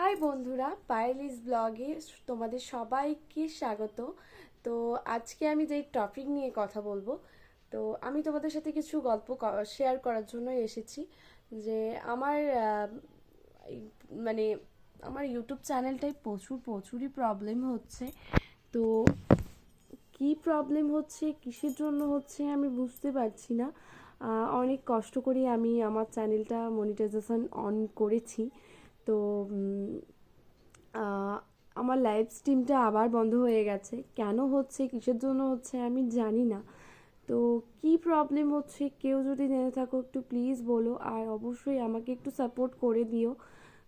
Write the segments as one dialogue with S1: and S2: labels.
S1: High বন্ধুরা, পায়েলিস ব্লগে তোমাদের সবাইকে স্বাগত। তো আজকে আমি যে টপিক নিয়ে কথা বলব, তো আমি তোমাদের সাথে কিছু গল্প শেয়ার করার জন্য এসেছি যে আমার মানে আমার ইউটিউব চ্যানেলটায় প্রচুর, প্রচুরই প্রবলেম হচ্ছে। তো কি প্রবলেম হচ্ছে, কিসের জন্য হচ্ছে আমি বুঝতে পারছি না। অনেক কষ্ট করে আমি আমার চ্যানেলটা মনিটাইজেশন অন করেছি। তো আমার লাইভ স্ট্রিমটা আবার বন্ধ হয়ে গেছে। কেন হচ্ছে, কিসের জন্য হচ্ছে, আমি জানি না। তো, কি প্রবলেম হচ্ছে, কেউ যদি জেনে থাকো, একটু প্লিজ বলো। আর অবশ্যই আমাকে একটু সাপোর্ট করে দিও।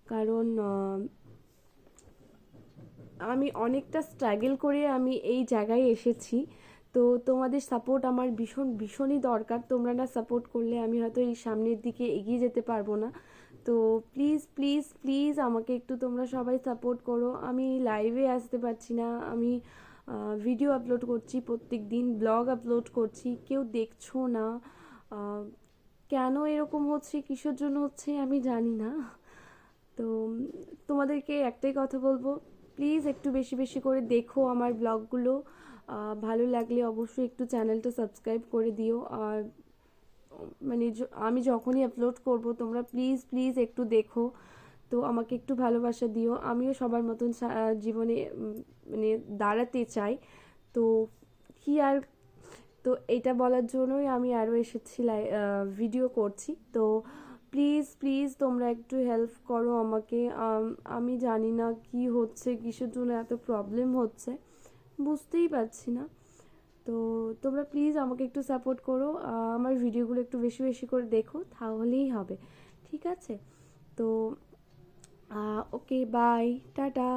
S1: কারণ আমি অনেকটা স্ট্রাগল করে আমি এই জায়গায় এসেছি। তো, তোমাদের সাপোর্ট আমার ভীষণ, ভীষণই দরকার। তোমরা না সাপোর্ট করলে আমি হয়তো এই সামনের দিকে এগিয়ে যেতে পারব না। তো প্লিজ প্লিজ প্লিজ আমাকে একটু তোমরা সবাই সাপোর্ট করো। আমি লাইভে আসতে পারছি না। আমি ভিডিও আপলোড করছি প্রত্যেক দিন ব্লগ আপলোড করছি, কেউ দেখছ না। কেন এরকম হচ্ছে, কিসের জন্য হচ্ছে আমি জানি না। তো তোমাদেরকে একটাই কথা বলব প্লিজ একটু বেশি বেশি করে দেখো আমার ব্লগগুলো ভালো লাগলে অবশ্যই একটু চ্যানেলটা সাবস্ক্রাইব করে দিও। আর মানে আমি যখনই আপলোড করব, তোমরা প্লিজ প্লিজ একটু দেখো। তো আমাকে একটু ভালোবাসা দিও। আমিও সবার মতন জীবনে মানে দাঁড়াতে চাই। তো কি আর, তো এটা বলার জন্যই আমি আরও এসেছি ভিডিও করছি। তো প্লিজ প্লিজ তোমরা একটু হেল্প করো আমাকে। আমি জানি না কি হচ্ছে, কিসের জন্য এত প্রবলেম হচ্ছে। বুঝতেই পারছি না। তো তোমরা প্লিজ আমাকে একটু সাপোর্ট করো। আমার ভিডিওগুলো একটু বেশি বেশি করে দেখো, তাহলেই হবে। ঠিক আছে? তো ওকে বাই টাটা।